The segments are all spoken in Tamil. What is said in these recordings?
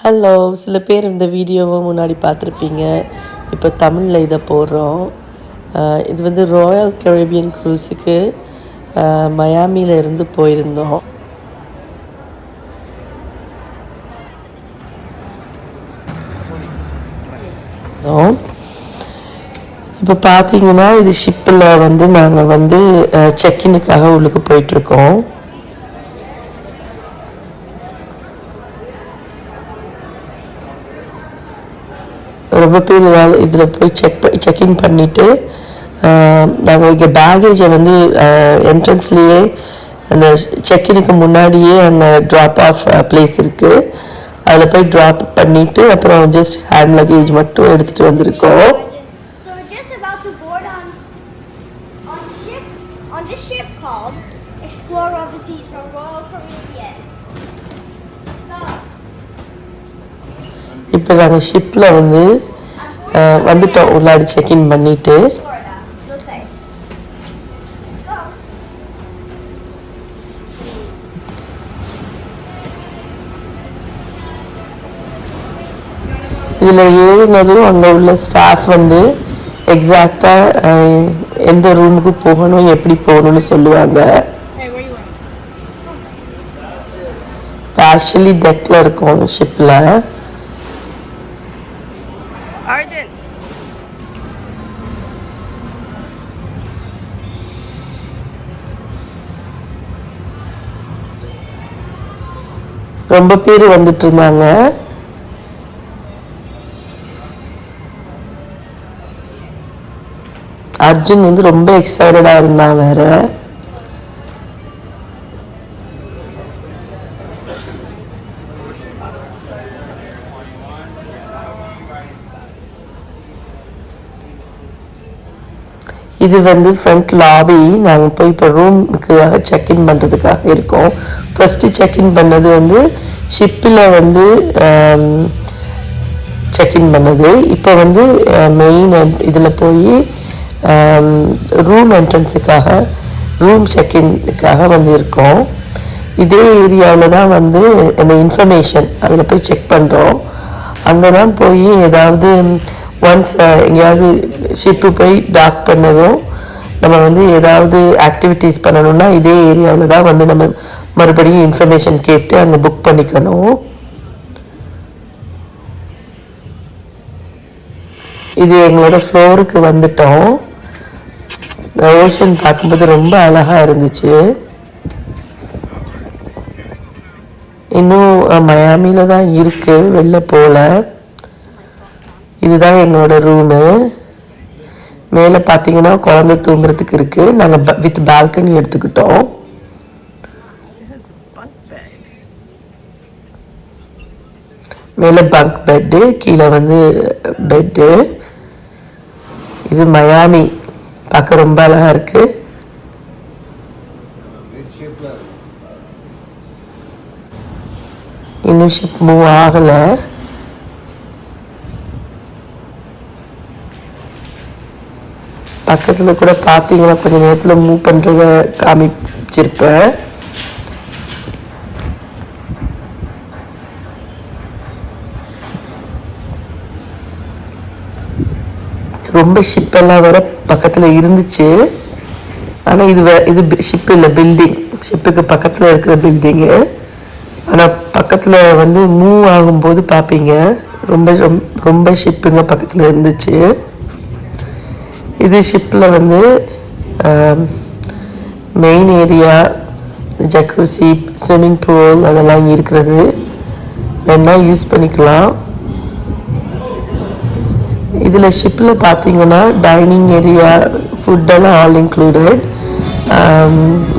ஹலோ சில பேர் இந்த வீடியோவை முன்னாடி பார்த்துருப்பீங்க. இப்போ தமிழில் இதை போடுறோம். இது வந்து ராயல் கரேபியன் க்ரூஸுக்கு மயாமியில் இருந்து போயிருந்தோம். இப்போ பார்த்தீங்கன்னா இது ஷிப்பில் வந்து நாங்கள் வந்து செக்கினுக்காக உள்ளுக்கு போயிட்டுருக்கோம் ரொம்ப பேர் இதால் இதில் போய் செக் செக்இன் பண்ணிவிட்டு நாங்கள் இங்கே பேகேஜை வந்து என்ட்ரன்ஸ்லேயே அந்த செக்இனுக்கு முன்னாடியே அங்கே ட்ராப் ஆஃப் பிளேஸ் இருக்குது அதில் போய் ட்ராப் பண்ணிவிட்டு அப்புறம் ஜஸ்ட் ஹேண்ட் லக்கேஜ் மட்டும் எடுத்துகிட்டு வந்திருக்கோம் Explorer of the Seas from Royal Caribbean. இப்போ நாங்கள் ஷிப்பில் வந்து வந்துட்டோம். உள்ளாடி செக்இன் பண்ணிவிட்டு இதில் ஏறினதும் அங்கே உள்ள ஸ்டாஃப் வந்து எக்ஸாக்டாக எந்த ரூமுக்கு போகணும் எப்படி போகணும்னு சொல்லுவாங்க. ஆக்சுவலி டெக்கில் இருக்கும் ஷிப்பில் ரொம்ப பேர் வந்துட்டு இருந்தாங்க அர்ஜுன் வந்து ரொம்ப எக்ஸைட்டடாக இருந்தான் வேற. இது வந்து ஃப்ரண்ட் லாபி நாங்கள் போய் இப்போ ரூமுக்காக செக்இன் பண்ணுறதுக்காக இருக்கோம். ஃபஸ்ட்டு செக்இன் பண்ணது வந்து ஷிப்பில் வந்து செக்இன் பண்ணது. இப்போ வந்து மெயின் இதில் போய் ரூம் என்ட்ரன்ஸுக்காக ரூம் செக்இன்னுக்காக வந்து இருக்கோம். இதே ஏரியாவில் தான் வந்து அந்த இன்ஃபர்மேஷன் அதில் போய் செக் பண்ணுறோம் அங்கே தான் போய் ஏதாவது ஒன்ஸ் uh, எங்கேயாவது ஷிப்பு போய் டாக் பண்ணதும் நம்ம வந்து ஏதாவது ஆக்டிவிட்டீஸ் பண்ணணும்னா இதே ஏரியாவில் தான் வந்து நம்ம மறுபடியும் இன்ஃபர்மேஷன் கேட்டு அங்கே புக் பண்ணிக்கணும். இது எங்களோட ஃப்ளோருக்கு வந்துட்டோம். ஓஷன் பார்க்கும்போது ரொம்ப அழகாக இருந்துச்சு. இன்னும் மயாமியில் தான் இருக்குது வெளில போகல இதுதான் எங்களோட ரூமு மேலே பார்த்தீங்கன்னா குழந்தை தூங்குறதுக்கு இருக்குது நாங்கள் வித் பால்கனி எடுத்துக்கிட்டோம். மேலே பங்க் பெட்டு கீழே வந்து பெட்டு இது மயாமி பார்க்க ரொம்ப அழகாக இருக்குது இன்னும் ஷிப் மூவ் ஆகலை. பக்கத்தில் கூட பார்த்தீங்கன்னா கொஞ்சம் நேரத்தில் மூவ் பண்ணுறத காமிச்சிருப்பேன். ரொம்ப ஷிப்பெல்லாம் வேற பக்கத்தில் இருந்துச்சு. ஆனால் இது வே இது ஷிப் இல்லை பில்டிங் ஷிப்புக்கு பக்கத்தில் இருக்கிற பில்டிங்கு ஆனால் பக்கத்தில் வந்து மூவ் ஆகும்போது பார்ப்பீங்க ரொம்ப ரொம்ப- ரொம்ப ஷிப்புங்க பக்கத்தில் இருந்துச்சு. இது ஷிப்பில் வந்து main area jacuzzi swimming pool அதெல்லாம் இருக்கிறது. வேணால் யூஸ் பண்ணிக்கலாம். இதில் ஷிப்பில் பார்த்தீங்கன்னா டைனிங் ஏரியா ஃபுட்டெல்லாம் ஆல் இன்க்ளூடட்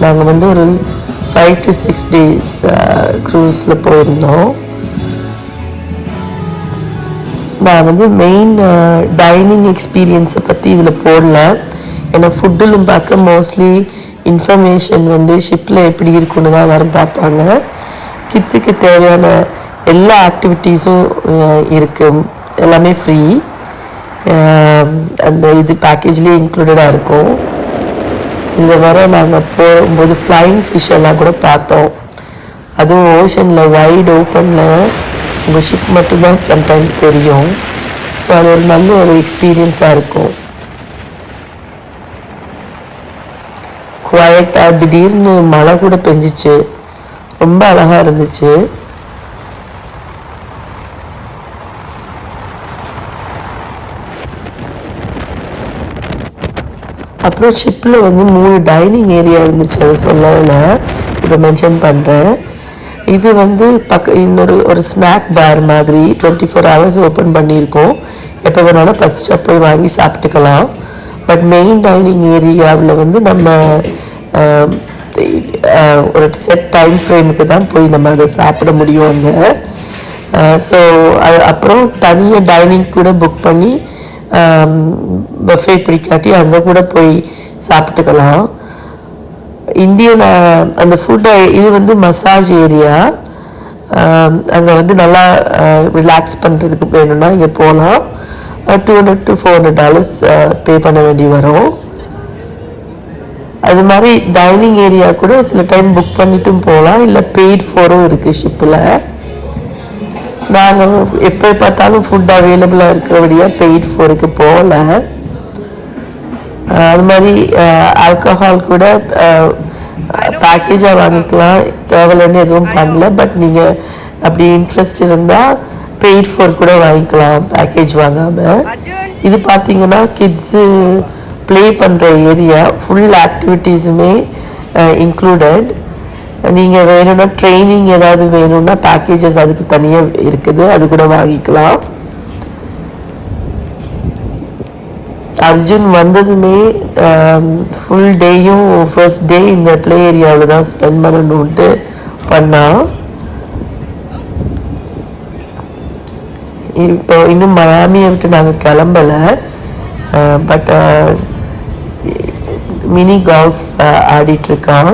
நாங்கள் வந்து ஒரு ஃபைவ் டு சிக்ஸ் டேஸ் க்ரூஸில் போயிருந்தோம். நான் வந்து மெயின் டைனிங் எக்ஸ்பீரியன்ஸை பற்றி இதில் போடல. ஏன்னா ஃபுட்டிலும் பார்க்க மோஸ்ட்லி இன்ஃபர்மேஷன் வந்து ஷிப்பில் எப்படி இருக்குன்னு தான் எல்லாரும் பார்ப்பாங்க. கிட்ஸுக்கு தேவையான எல்லா ஆக்டிவிட்டீஸும் இருக்குது எல்லாமே ஃப்ரீ அந்த இது பேக்கேஜ்லேயே இன்க்ளூடடாக இருக்கும். இதில் வர நாங்கள் போகும்போது ஃப்ளைங் ஃபிஷ் எல்லாம் கூட பார்த்தோம். அதுவும் ஓஷனில் வைட் ஓப்பனில் உங்கள் ஷிப் மட்டும்தான் சம்டைம்ஸ் தெரியும். ஸோ அது ஒரு நல்ல ஒரு எக்ஸ்பீரியன்ஸாக இருக்கும். குவாய்ட்டாக திடீர்னு மழை கூட பெஞ்சிச்சு. ரொம்ப அழகாக இருந்துச்சு. அப்புறம் ஷிப்பில் வந்து மூணு டைனிங் ஏரியா இருந்துச்சு அதை சொல்லலை. இப்போ மென்ஷன் பண்ணுறேன் இது வந்து பக்க இன்னொரு ஒரு ஸ்நாக் பார் மாதிரி டுவெண்ட்டி ஃபோர் ஹவர்ஸ் ஓப்பன் பண்ணியிருக்கோம். எப்போ வேணாலும் ஃபஸ்ட்டாக போய் வாங்கி சாப்பிட்டுக்கலாம். பட் மெயின் டைனிங் ஏரியாவில் வந்து நம்ம ஒரு செட் டைம் ஃப்ரேமுக்கு தான் போய் நம்ம அதை சாப்பிட முடியும் அங்கே. ஸோ அது அப்புறம் தனியாக டைனிங் கூட புக் பண்ணி பஃபே பிடிக்காட்டி அங்கே கூட போய் சாப்பிட்டுக்கலாம். இந்தியன் அந்த ஃபுட்டை இது வந்து மசாஜ் ஏரியா அங்கே வந்து நல்லா ரிலாக்ஸ் பண்ணுறதுக்கு வேணும்னா இங்கே போகலாம் two hundred to four hundred dollars pay பண்ண வேண்டி வரும். அது மாதிரி டைனிங் ஏரியா கூட சில டைம் புக் பண்ணிட்டும் போகலாம் இல்லை பெய்ட் ஃபோரும் இருக்குது ஷிப்பில் நாங்கள் எப்போ பார்த்தாலும் ஃபுட் அவைலபிளாக இருக்கிறபடியாக பெய்ட் ஃபோருக்கு போகல. அது மாதிரி ஆல்கஹால் கூட பேக்கேஜாக வாங்கிக்கலாம். தேவையில்லைன்னு எதுவும் பண்ணல. பட் நீங்கள் அப்படி இன்ட்ரெஸ்ட் இருந்தால் பெய்ட் ஃபோர் கூட வாங்கிக்கலாம் பேக்கேஜ் வாங்காமல் இது பார்த்தீங்கன்னா கிட்ஸு ப்ளே பண்ணுற ஏரியா ஃபுல் ஆக்டிவிட்டீஸுமே இன்க்ளூடட் நீங்கள் வேணும்னா ட்ரைனிங் ஏதாவது வேணும்னா பேக்கேஜஸ் அதுக்கு தனியாக இருக்குது அது கூட வாங்கிக்கலாம். அர்ஜுன் வந்ததுமே ஃபுல் டேயும் ஃபர்ஸ்ட் டே இந்த ப்ளே ஏரியாவில் தான் ஸ்பெண்ட் பண்ணணுன்ட்டு பண்ணான் இப்போ இன்னும் மயாமியை விட்டு நாங்கள் கிளம்பலை. பட் மினி கால்ஃப் ஆடிட்டுருக்கான்.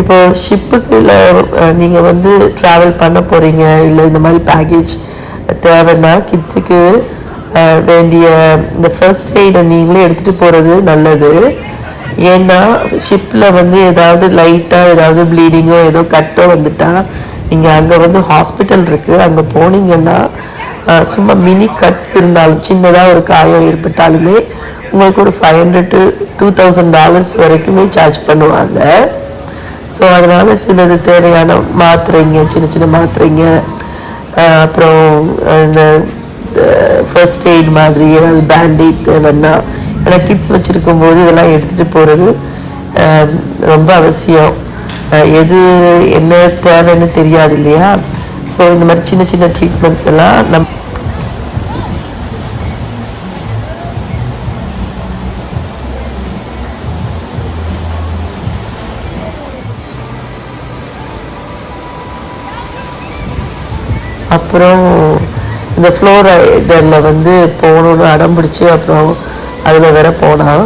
இப்போ ஷிப்புக்குள்ள நீங்கள் வந்து ட்ராவல் பண்ண போகிறீங்க இல்லை இந்த மாதிரி பேக்கேஜ் தேவைன்னா கிட்ஸுக்கு வேண்டிய இந்த ஃபர்ஸ்ட் எய்டை நீங்களே எடுத்துகிட்டு போகிறது நல்லது. ஏன்னா ஷிப்பில் வந்து ஏதாவது லைட்டாக ஏதாவது ப்ளீடிங்கோ ஏதோ கட்டோ வந்துட்டால் நீங்கள் அங்கே வந்து ஹாஸ்பிட்டல் இருக்குது அங்கே போனீங்கன்னா சும்மா மினி கட்ஸ் இருந்தாலும் சின்னதாக ஒரு காயம் ஏற்பட்டாலுமே உங்களுக்கு ஒரு five hundred to two thousand dollars வரைக்குமே சார்ஜ் பண்ணுவாங்க. ஸோ அதனால் சிலது தேவையான மாத்திரைங்க சின்ன சின்ன மாத்திரைங்க அப்புறம் இந்த ஃபர்ஸ்ட் எய்ட் மாதிரி ஏதாவது பேண்டேட் இதெல்லாம் ஏன்னா கிட்ஸ் வச்சுருக்கும் போது இதெல்லாம் எடுத்துகிட்டு போகிறது ரொம்ப அவசியம். எது என்ன தேவைன்னு தெரியாது இல்லையா? ஸோ இந்த மாதிரி சின்ன சின்ன ட்ரீட்மெண்ட்ஸ் எல்லாம் நம் அப்புறம் இந்த ஃப்ளோரைடரில் வந்து போகணுன்னு அடம் பிடிச்சி அப்புறம் அதில் வேற போனான்.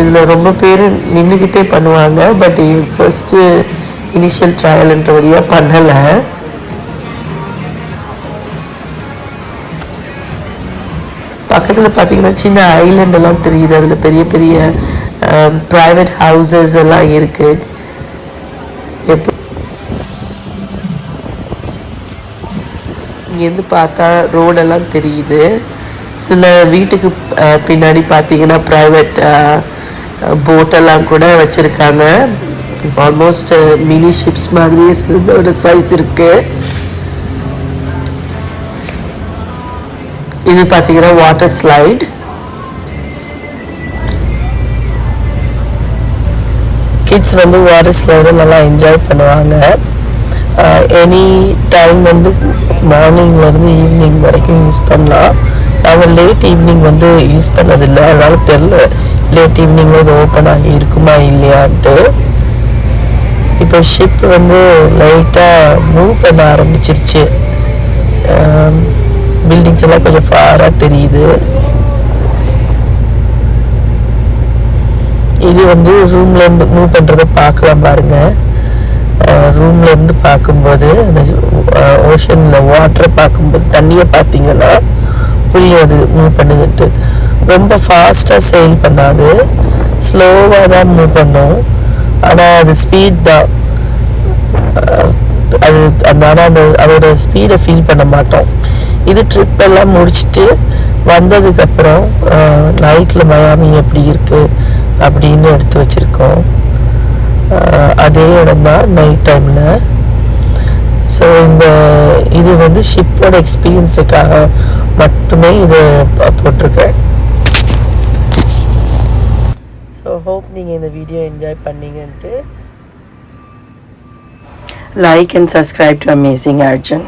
இதில் ரொம்ப பேர் நின்றுக்கிட்டே பண்ணுவாங்க பட் ஃபஸ்ட்டு இனிஷியல் ட்ரையல்ன்றபடியாக பண்ணலை. பக்கத்தில் பார்த்தீங்கன்னா சின்ன ஐலண்டெல்லாம் தெரியுது அதில் பெரிய பெரிய ப்ரைவேட் ஹவுசஸ் எல்லாம் இருக்குது இங்கேருந்து பார்த்தா ரோடெல்லாம் தெரியுது. சில வீட்டுக்கு பின்னாடி பார்த்தீங்கன்னா ப்ரைவேட் போட்டெல்லாம் கூட வச்சுருக்காங்க. ஆல்மோஸ்ட் மினி ஷிப்ஸ் மாதிரியே சிலதோட சைஸ் இருக்கு. இது பார்த்தீங்கன்னா வாட்டர் ஸ்லைட் கிட்ஸ் வந்து வாட்டர் ஸ்லைடை நல்லா என்ஜாய் பண்ணுவாங்க. எனி டைம் வந்து மார்னிங்லேருந்து ஈவினிங் வரைக்கும் யூஸ் பண்ணலாம். நாங்கள் லேட் ஈவினிங் வந்து யூஸ் பண்ணதில்லை. அதனால தெரில லேட் ஈவினிங்கில் இது ஓப்பன் ஆகி இருக்குமா இல்லையான்ட்டு. இப்போ ஷிப் வந்து லைட்டாக மூவ் பண்ண ஆரம்பிச்சிருச்சு. பில்டிங்ஸ் எல்லாம் கொஞ்சம் ஃபாராக தெரியுது. இது வந்து ரூம்லேருந்து மூவ் பண்ணுறதை பார்க்கலாம் பாருங்கள் ரூமில் இருந்து பார்க்கும்போது அந்த ஓஷனில் வாட்டரை பார்க்கும்போது தண்ணியை பார்த்தீங்கன்னா புரியாது மூவ் பண்ணுதுன்ட்டு. ரொம்ப ஃபாஸ்ட்டாக செயில் பண்ணாது. ஸ்லோவாக தான் மூவ் பண்ணும். ஆனால் அது ஸ்பீட் தான். அது அதனால அந்த அதோட ஸ்பீடை ஃபீல் பண்ண மாட்டோம். இது ட்ரிப் எல்லாம் முடிச்சுட்டு வந்ததுக்கப்புறம் நைட்டில் மயாமி எப்படி இருக்குது அப்படின்னு எடுத்து வச்சுருக்கோம். அதே இடம் தான் நைட் டைமில் ஸோ இந்த இது வந்து ஷிப்போட எக்ஸ்பீரியன்ஸுக்காக மட்டுமே இது போட்டிருக்கேன். ஸோ ஹோப் நீங்கள் இந்த video enjoy பண்ணீங்கன்ட்டு. Like and subscribe to amazing Arjun